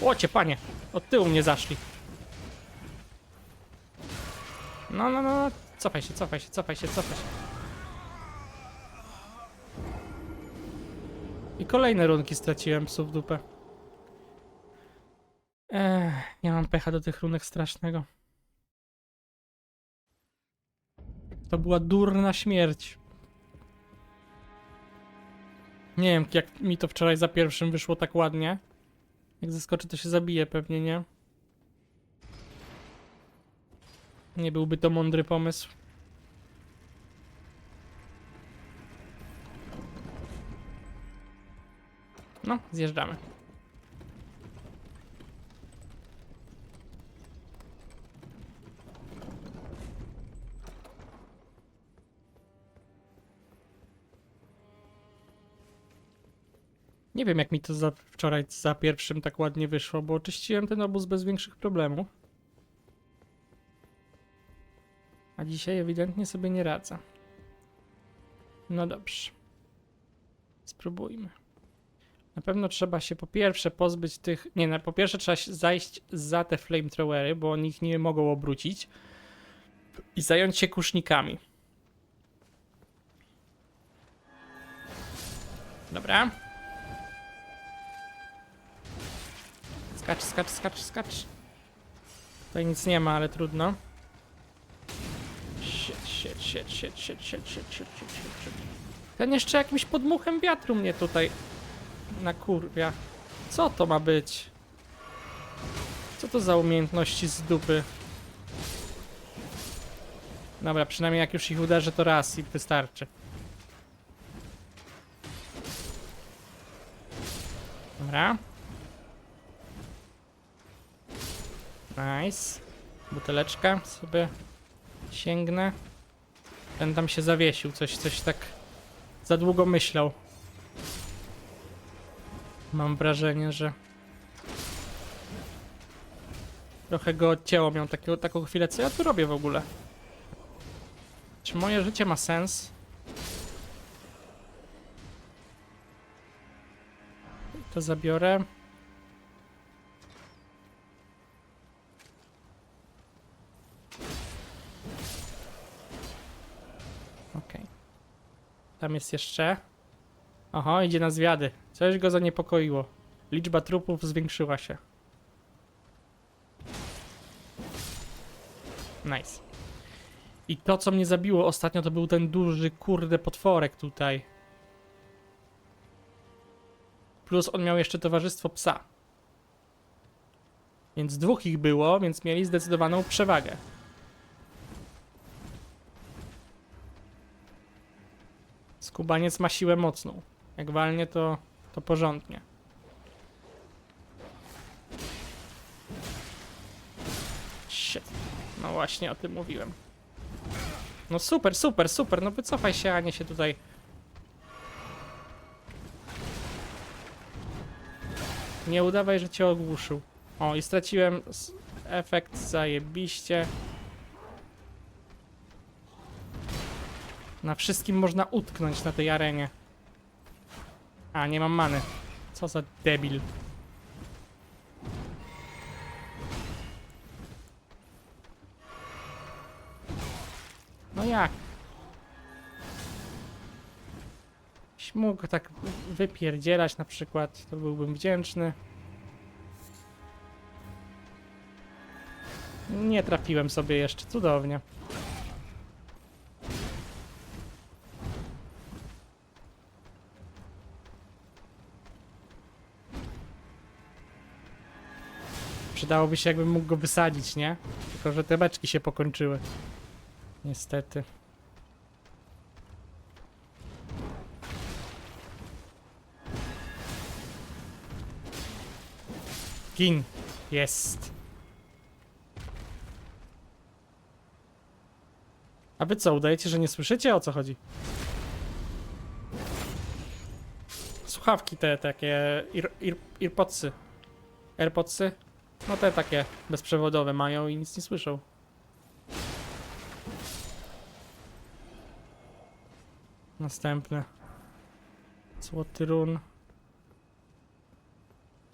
Łocie, panie! Od tyłu mnie zaszli. No, no, no, no. Cofaj się, cofaj się, cofaj się, cofaj się. I kolejne runki straciłem psu w dupę. Ech, nie mam pecha do tych runek strasznego. To była durna śmierć. Nie wiem, jak mi to wczoraj za pierwszym wyszło tak ładnie. Jak zaskoczy, to się zabije pewnie, nie? Nie byłby to mądry pomysł. No, zjeżdżamy. Nie wiem, jak mi to za wczoraj za pierwszym tak ładnie wyszło, bo oczyściłem ten obóz bez większych problemów. A dzisiaj ewidentnie sobie nie radzę. No dobrze. Spróbujmy. Na pewno trzeba się po pierwsze pozbyć tych. Nie, na, po pierwsze trzeba zajść za te flamethrowery, bo oni ich nie mogą obrócić. I zająć się kusznikami. Dobra. Skacz, skacz, skacz, skacz. Tutaj nic nie ma, ale trudno. Shit, shit, shit, shit, shit, shit, shit, shit, shit, shit. Ten jeszcze jakimś podmuchem wiatru mnie tutaj na kurwia. Co to ma być? Co to za umiejętności z dupy? Dobra, przynajmniej jak już ich uderzę, to raz i wystarczy. Dobra. Nice. Buteleczka sobie sięgnę. Ten tam się zawiesił, coś, coś tak za długo myślał. Mam wrażenie, że trochę go odcięło. Miał takiego, taką chwilę, co ja tu robię w ogóle? Czy moje życie ma sens? To zabiorę. Okej. Tam jest jeszcze. Oho, idzie na zwiady. Coś go zaniepokoiło. Liczba trupów zwiększyła się. Nice. I to, co mnie zabiło ostatnio, to był ten duży, kurde, potworek tutaj. Plus on miał jeszcze towarzystwo psa. Więc dwóch ich było, więc mieli zdecydowaną przewagę. Skubaniec ma siłę mocną. Jak walnie, to, to porządnie. Shit. No właśnie o tym mówiłem. No super, super, super. No wycofaj się, a nie się tutaj. Nie udawaj, że cię ogłuszył. O, i straciłem efekt zajebiście. Na wszystkim można utknąć na tej arenie. A, nie mam many. Co za debil. No jak? Mógł tak wypierdzielać na przykład, to byłbym wdzięczny. Nie trafiłem sobie jeszcze, cudownie. Przydałoby się, jakbym mógł go wysadzić, nie? Tylko, że te beczki się pokończyły. Niestety. Gin. Jest. A wy co, udajecie, że nie słyszycie o co chodzi? Słuchawki te takie, ear, ear, earpodsy. Airpodsy? No te takie bezprzewodowe mają i nic nie słyszą. Następne. Złoty run.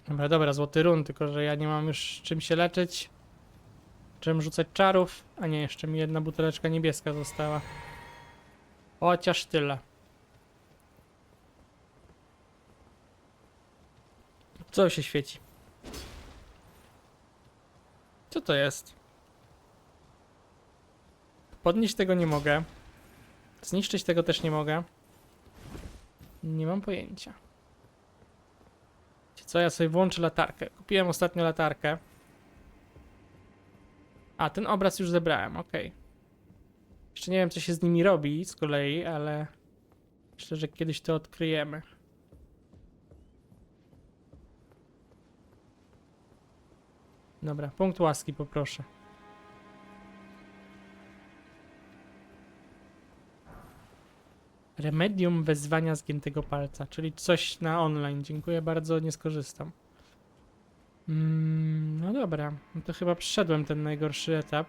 Dobra, dobra, złoty run, tylko że ja nie mam już czym się leczyć. Czym rzucać czarów, a nie, jeszcze mi jedna buteleczka niebieska została. Chociaż tyle. Co się świeci? Co to jest? Podnieść tego nie mogę. Zniszczyć tego też nie mogę. Nie mam pojęcia. Co ja sobie włączę latarkę? Kupiłem ostatnio latarkę. A, ten obraz już zebrałem, ok. Jeszcze nie wiem, co się z nimi robi z kolei, ale myślę, że kiedyś to odkryjemy. Dobra, punkt łaski poproszę. Remedium wezwania zgiętego palca, czyli coś na online. Dziękuję bardzo, nie skorzystam. Mm, no dobra, no to chyba przeszedłem ten najgorszy etap.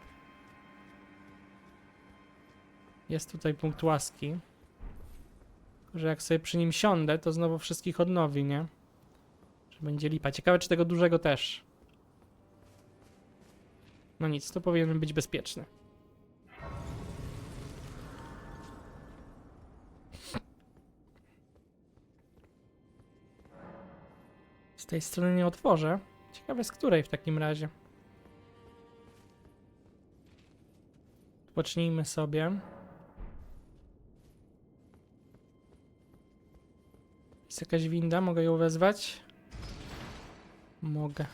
Jest tutaj punkt łaski. Tylko, Że jak sobie przy nim siądę, to znowu wszystkich odnowi, nie? Że będzie lipa. Ciekawe, czy tego dużego też. No nic, to powinien być bezpieczny. Z tej strony nie otworzę. Ciekawe z której w takim razie. Pocznijmy sobie. Jest jakaś winda? Mogę ją wezwać? Mogę.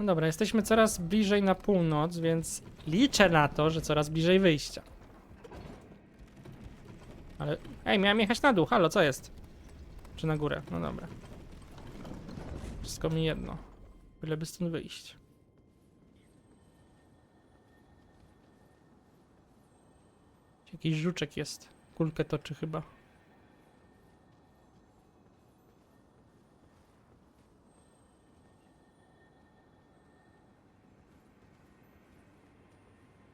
No dobra, jesteśmy coraz bliżej na północ, więc liczę na to, że coraz bliżej wyjścia. Ale... Ej, miałem jechać na dół, halo, co jest? Czy na górę? No dobra. Wszystko mi jedno. Byleby stąd wyjść. Jakiś żuczek jest. Kulkę toczy chyba.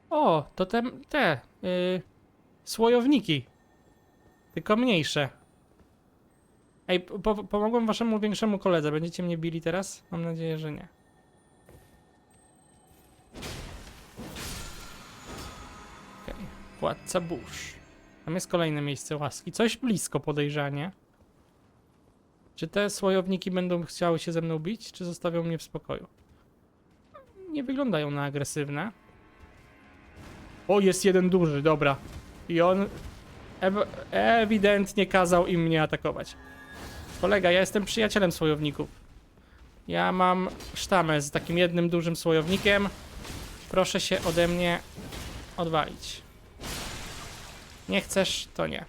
O, to te, te yy, słojowniki. Tylko mniejsze. Ej, po, pomogłem waszemu większemu koledze. Będziecie mnie bili teraz? Mam nadzieję, że nie. Okej, władca burz. Tam jest kolejne miejsce łaski. Coś blisko podejrzanie. Czy te słojowniki będą chciały się ze mną bić, czy zostawią mnie w spokoju? Nie wyglądają na agresywne. O, jest jeden duży, dobra. I on ew- ewidentnie kazał im mnie atakować. Kolega, ja jestem przyjacielem słojowników. Ja mam sztamę z takim jednym dużym słojownikiem. Proszę się ode mnie odwalić. Nie chcesz, to nie.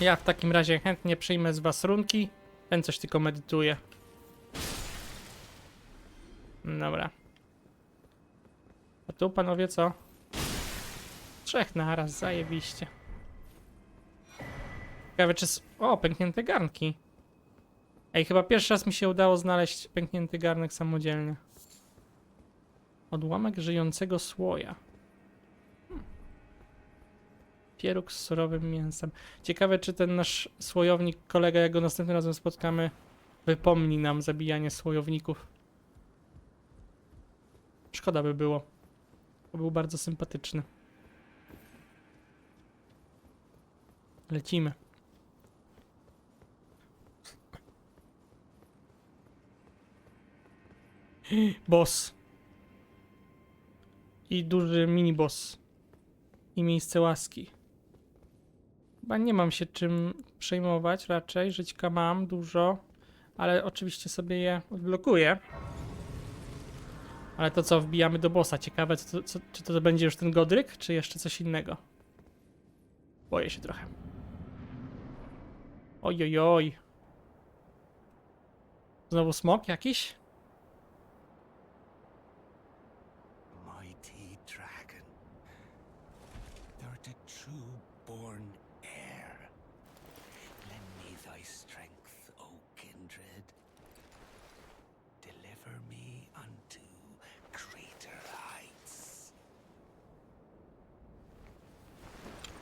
Ja w takim razie chętnie przyjmę z was runki. Ten coś tylko medytuje. Dobra. A tu panowie co? Trzech naraz, zajebiście. Ciekawe czy... O, pęknięte garnki. Ej, chyba pierwszy raz mi się udało znaleźć pęknięty garnek samodzielnie. Odłamek żyjącego słoja. Hmm. Pieróg z surowym mięsem. Ciekawe, czy ten nasz słojownik, kolega, jak go następnym razem spotkamy, wypomni nam zabijanie słojowników. Szkoda by było. To był bardzo sympatyczny. Lecimy. Boss. I duży mini boss. I miejsce łaski. Chyba nie mam się czym przejmować raczej. Żyćka mam dużo. Ale oczywiście sobie je odblokuję. Ale to co, wbijamy do bossa. Ciekawe, co, co, czy to będzie już ten Godryk, czy jeszcze coś innego. Boję się trochę. Oj, oj, oj. Znowu smok jakiś?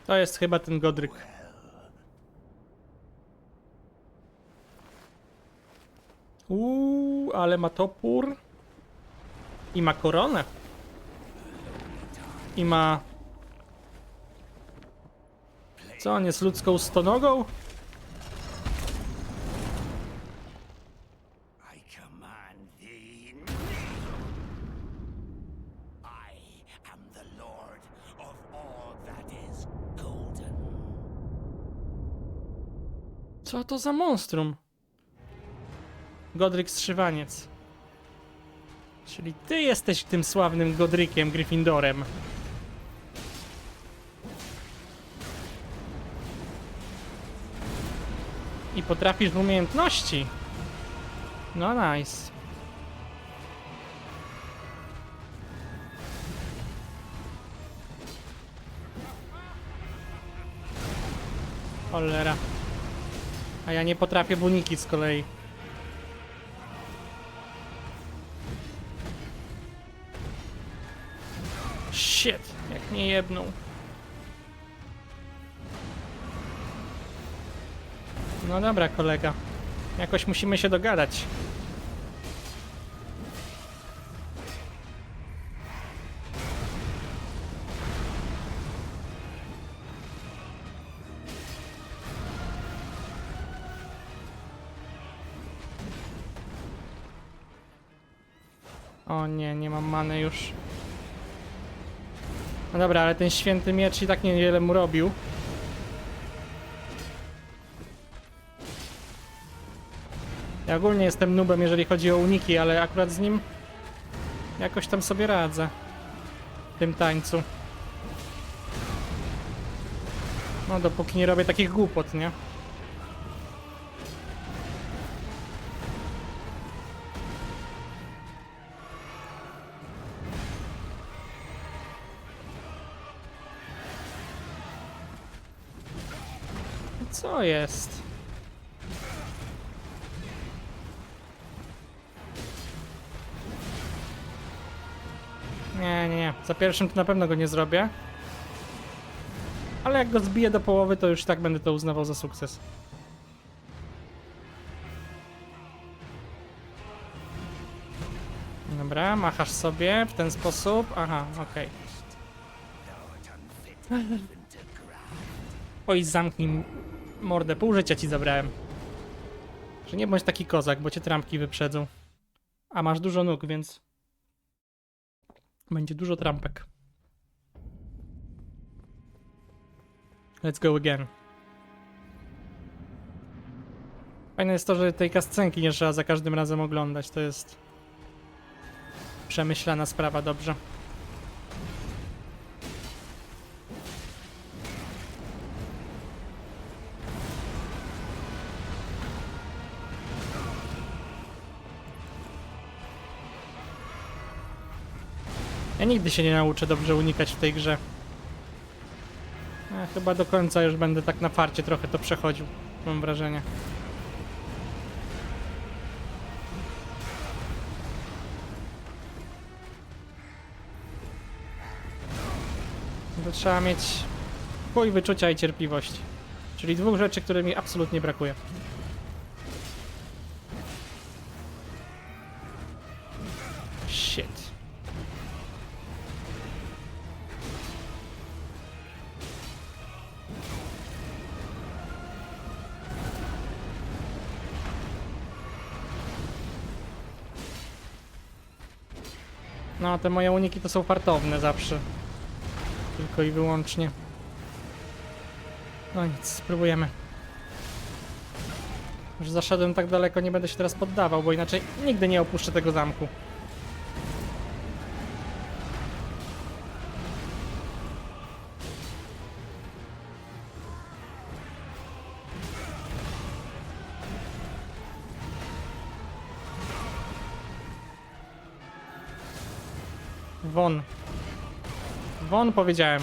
To jest chyba ten Godryk. Uuu, ale ma topór. I ma koronę. I ma... Co, on jest ludzką stonogą? To za monstrum? Godryk Strzywaniec. Czyli ty jesteś tym sławnym Godrykiem Gryffindorem. I potrafisz w umiejętności. No nice. Cholera. A ja nie potrafię buniki z kolei. Shit, jak nie jebnął. No dobra, kolega. Jakoś musimy się dogadać. Już. No dobra, ale ten święty miecz i tak niewiele mu robił. Ja ogólnie jestem nubem, jeżeli chodzi o uniki, ale akurat z nim jakoś tam sobie radzę. W tym tańcu. No dopóki nie robię takich głupot, nie? Jest? Nie, nie, nie. Za pierwszym to na pewno go nie zrobię. Ale jak go zbiję do połowy, to już tak będę to uznawał za sukces. Dobra, machasz sobie w ten sposób. Aha, okej. Grab. Oj, zamknij mordę. Pół życia ci zabrałem. Że nie bądź taki kozak, bo cię trampki wyprzedzą. A masz dużo nóg, więc... Będzie dużo trampek. Let's go again. Fajne jest to, że tej kascenki nie trzeba za każdym razem oglądać. To jest... Przemyślana sprawa, dobrze. Ja nigdy się nie nauczę dobrze unikać w tej grze. Ja chyba do końca już będę tak na farcie trochę to przechodził, mam wrażenie. To trzeba mieć chuj wyczucia i cierpliwości. Czyli dwóch rzeczy, które mi absolutnie brakuje. Te moje uniki to są fartowne zawsze. Tylko i wyłącznie. No nic, spróbujemy. Już zaszedłem tak daleko, nie będę się teraz poddawał, bo inaczej nigdy nie opuszczę tego zamku. Won. Won powiedziałem.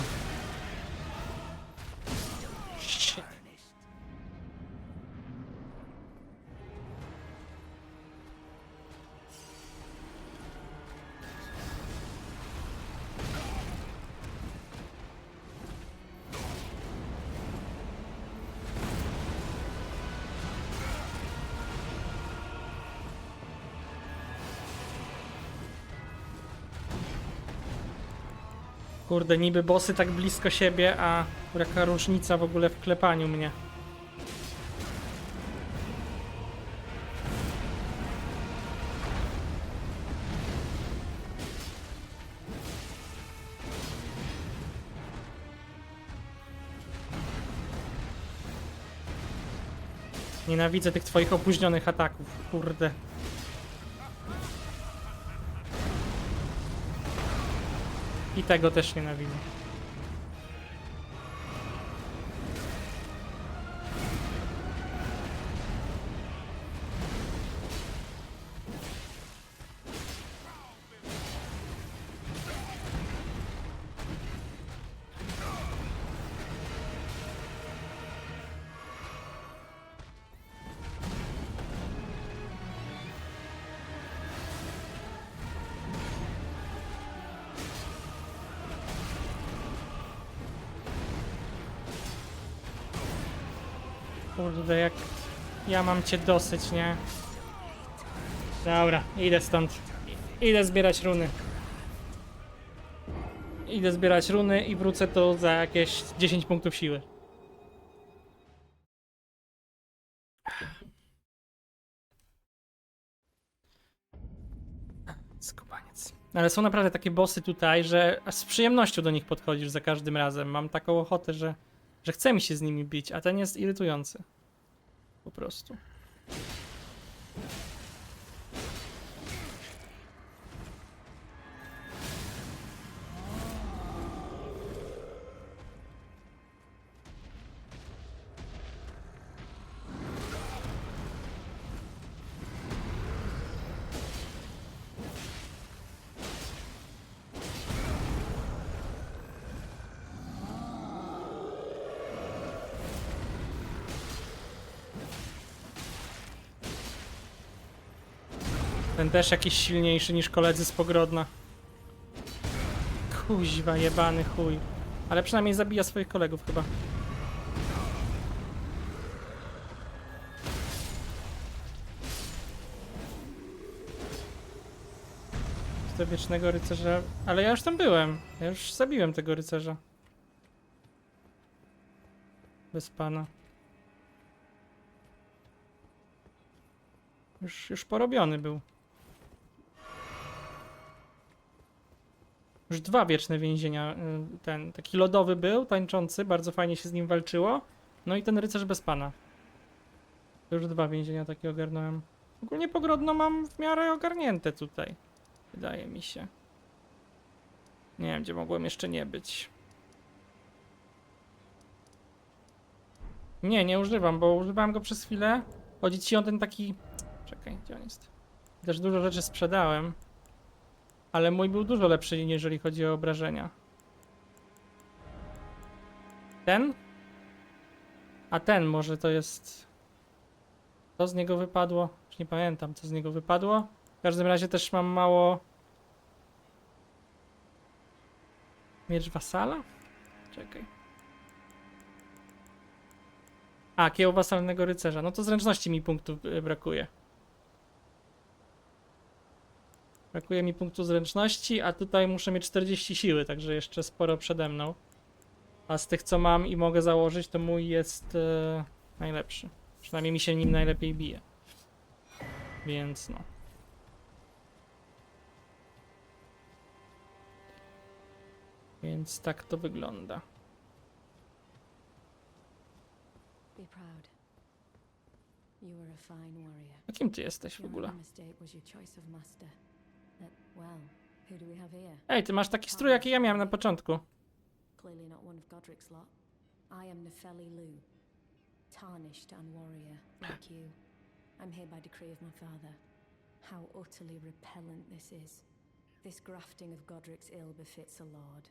Kurde, niby bossy tak blisko siebie, a jaka różnica w ogóle w klepaniu mnie. Nienawidzę tych twoich opóźnionych ataków, kurde. I tego też nienawidzę. Ja mam cię dosyć, nie? Dobra, idę stąd. Idę zbierać runy. Idę zbierać runy i wrócę tu za jakieś 10 punktów siły. Skubaniec. Ale są naprawdę takie bossy tutaj, że aż z przyjemnością do nich podchodzisz za każdym razem. Mam taką ochotę, że, że chce mi się z nimi bić, a ten jest irytujący. Po prostu. Ten też jakiś silniejszy niż koledzy z Pogrodna. Kuźwa, jebany chuj. Ale przynajmniej zabija swoich kolegów chyba. Do wiecznego rycerza. Ale ja już tam byłem. Ja już zabiłem tego rycerza. Bez pana. Już, już porobiony był. Już dwa wieczne więzienia. y, Ten taki lodowy był, tańczący, bardzo fajnie się z nim walczyło. No i ten rycerz bez pana. Już dwa więzienia takie ogarnąłem. Ogólnie pogrodno mam w miarę ogarnięte tutaj. Wydaje mi się. Nie wiem, gdzie mogłem jeszcze nie być. Nie, nie używam, bo używałem go przez chwilę. Chodzi ci o ten taki Czekaj, gdzie on jest? Też dużo rzeczy sprzedałem. Ale mój był dużo lepszy, jeżeli chodzi o obrażenia. Ten? A ten może to jest... Co z niego wypadło? Już nie pamiętam, co z niego wypadło. W każdym razie też mam mało... Miecz wasala? Czekaj. A, kieł wasalnego rycerza. No to zręczności mi punktów y, brakuje. Brakuje mi punktu zręczności, a tutaj muszę mieć 40 siły, także jeszcze sporo przede mną. A z tych co mam i mogę założyć, to mój jest e, najlepszy. Przynajmniej mi się nim najlepiej bije. Więc no. Więc tak to wygląda. A kim ty jesteś w ogóle? Well, who do we have here? Ej, ty masz taki strój, jaki ja miałem na początku. Clearly not one of Godric's lot. I am Nefeli Lu, tarnished and warrior, like you. I'm here by decree of my father. How utterly repellent this is. This grafting of Godric's ill befits a lord.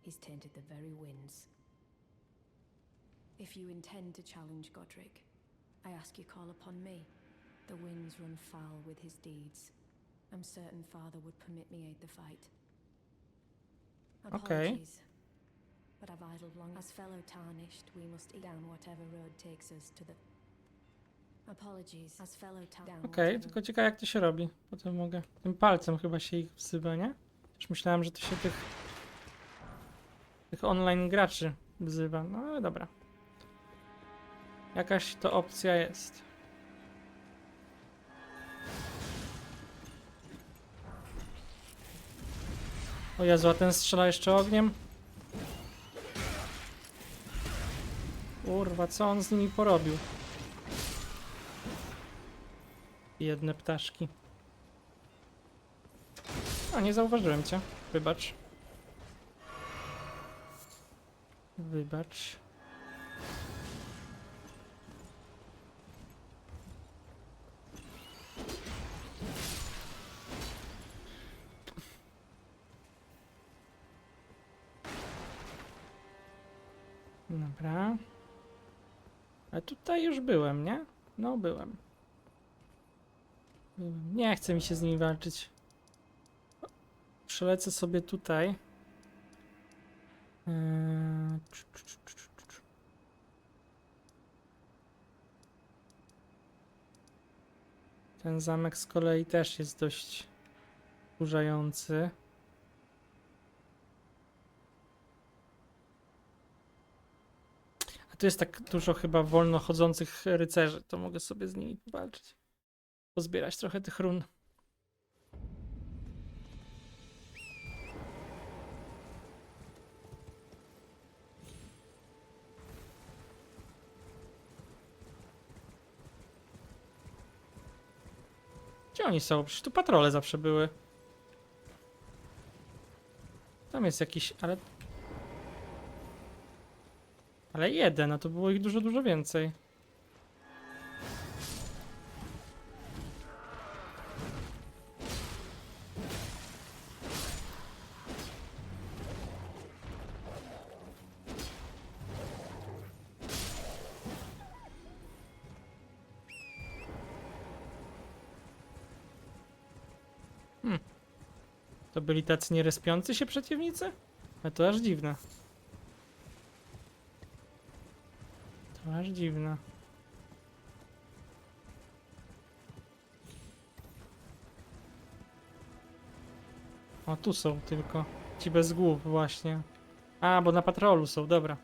He's tainted the very winds. If you intend to challenge Godric, I ask you call upon me. The winds run foul with his deeds. I'm certain father would permit me aid the fight. Okay. But I've idled long. As fellow tarnished, we must eat down whatever road takes us to the. Apologies, as fellow tar- down Okej, whatever- tylko ciekawe jak to się robi. Potem mogę. Tym palcem chyba się ich wzywa, nie? Już myślałem, że to się tych tych online graczy wzywa. No ale dobra. Jakaś to opcja jest. O Jezu, a ten strzela jeszcze ogniem? Kurwa, co on z nimi porobił? Jedne ptaszki. A, nie zauważyłem cię. Wybacz. Wybacz. Dobra. A tutaj już byłem, nie? No, byłem. byłem. Nie chce mi się z nimi walczyć. Przelecę sobie tutaj. Eee. Ten zamek z kolei też jest dość wkurzający. A tu jest tak dużo chyba wolno chodzących rycerzy, to mogę sobie z nimi powalczyć. Pozbierać trochę tych run. Gdzie oni są? Przecież tu patrole zawsze były. Tam jest jakiś, ale... Ale jeden, a to było ich dużo, dużo więcej. To byli tacy nierespiący się przeciwnicy? Ale to aż dziwne. To aż dziwne. O, tu są tylko. Ci bez głów właśnie. A, bo na patrolu są, dobra.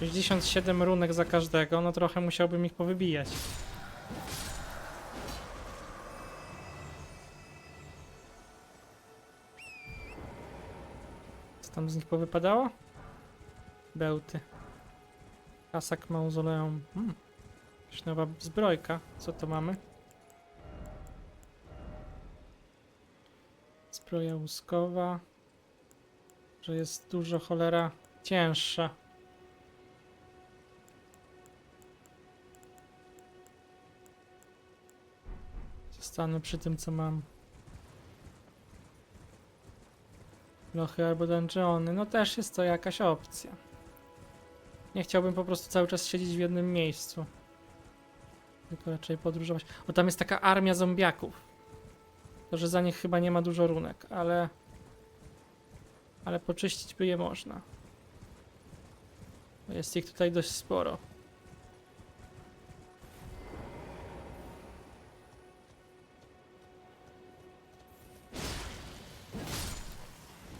Sześćdziesiąt siedem runek za każdego, no trochę musiałbym ich powybijać. Co tam z nich powypadało? Bełty. Kasak mauzoleum. Hmm. Jakaś nowa zbrojka. Co to mamy? Zbroja łuskowa. Że jest dużo cholera cięższa. Zostanę przy tym, co mam. Lochy albo dungeony. No też jest to jakaś opcja. Nie chciałbym po prostu cały czas siedzieć w jednym miejscu. Tylko raczej podróżować. O, tam jest taka armia zombiaków. To, że za nich chyba nie ma dużo runek, ale... Ale poczyścić by je można. Jest ich tutaj dość sporo.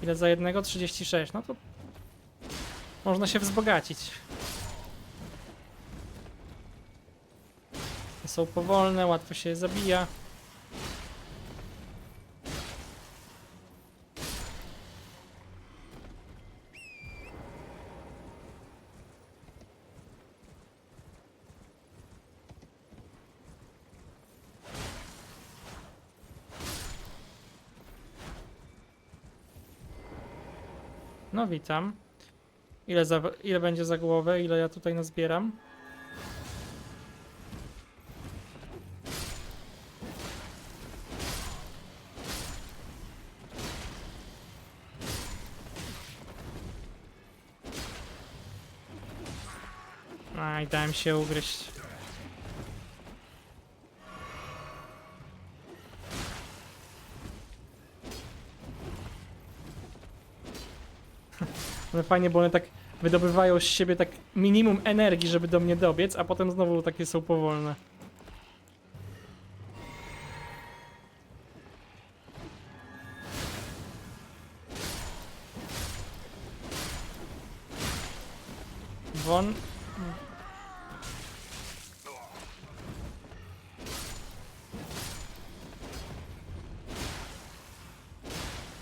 Ile za jednego? 36. No to można się wzbogacić. Są powolne, łatwo się je zabija. No witam. Ile, za, ile będzie za głowę? Ile ja tutaj nazbieram? Aj, dałem się ugryźć. One fajnie, bo one tak wydobywają z siebie tak minimum energii, żeby do mnie dobiec, a potem znowu takie są powolne. Won.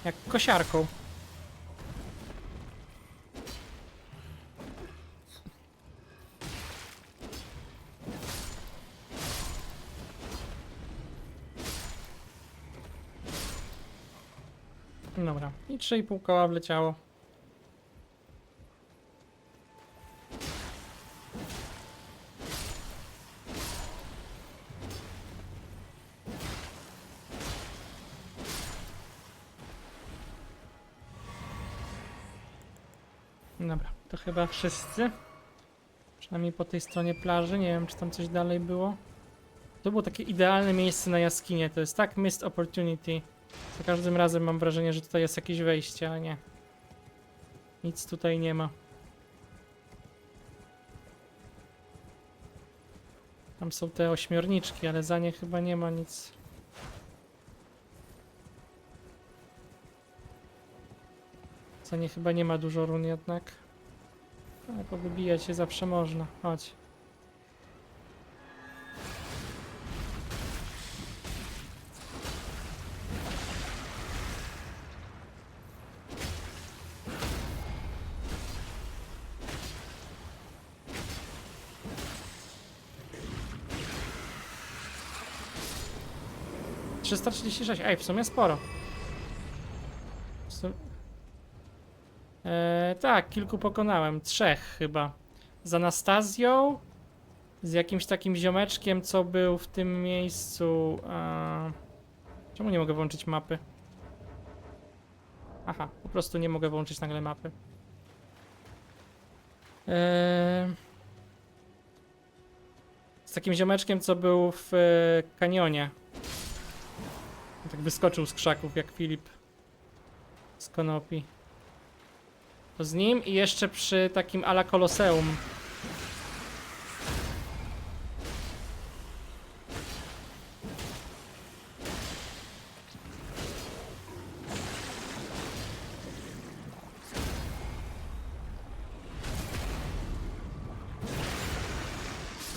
Jak kosiarką. I 3,5 koła wleciało. Dobra, to chyba wszyscy. Przynajmniej po tej stronie plaży. Nie wiem, czy tam coś dalej było. To było takie idealne miejsce na jaskinię. To jest tak missed opportunity. Za każdym razem mam wrażenie, że tutaj jest jakieś wejście, a nie. Nic tutaj nie ma. Tam są te ośmiorniczki, ale za nie chyba nie ma nic. Za nie chyba nie ma dużo run jednak. Ale powybijać się zawsze można. Chodź. Trzysta trzydzieści sześć. Ej, w sumie sporo. W sum... Eee, tak, kilku pokonałem. Trzech chyba. Z Anastazją, z jakimś takim ziomeczkiem, co był w tym miejscu. eee, Czemu nie mogę włączyć mapy? Aha, po prostu nie mogę włączyć nagle mapy. Eee, z takim ziomeczkiem, co był w e, kanionie. Tak wyskoczył z krzaków, jak Filip z Konopi. To z nim i jeszcze przy takim ala Koloseum.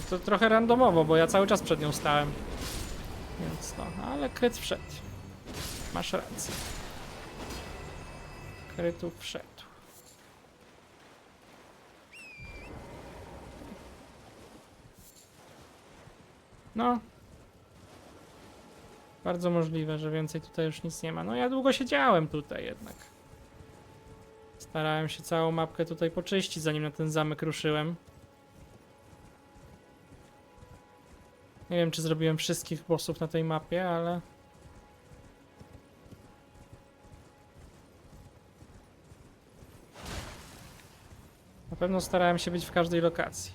To, trochę randomowo, bo ja cały czas przed nią stałem. Więc no, ale kryt wszedł. Masz rację. Krytu wszedł. No. Bardzo możliwe, że więcej tutaj już nic nie ma. No ja długo siedziałem tutaj jednak. Starałem się całą mapkę tutaj poczyścić, zanim na ten zamek ruszyłem. Nie wiem, czy zrobiłem wszystkich bossów na tej mapie, ale... pewno starałem się być w każdej lokacji.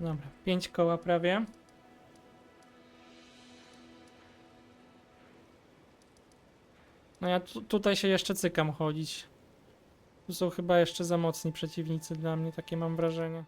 Dobra, pięć koła prawie. No ja tu, tutaj się jeszcze cykam chodzić. Tu są chyba jeszcze za mocni przeciwnicy dla mnie, takie mam wrażenie.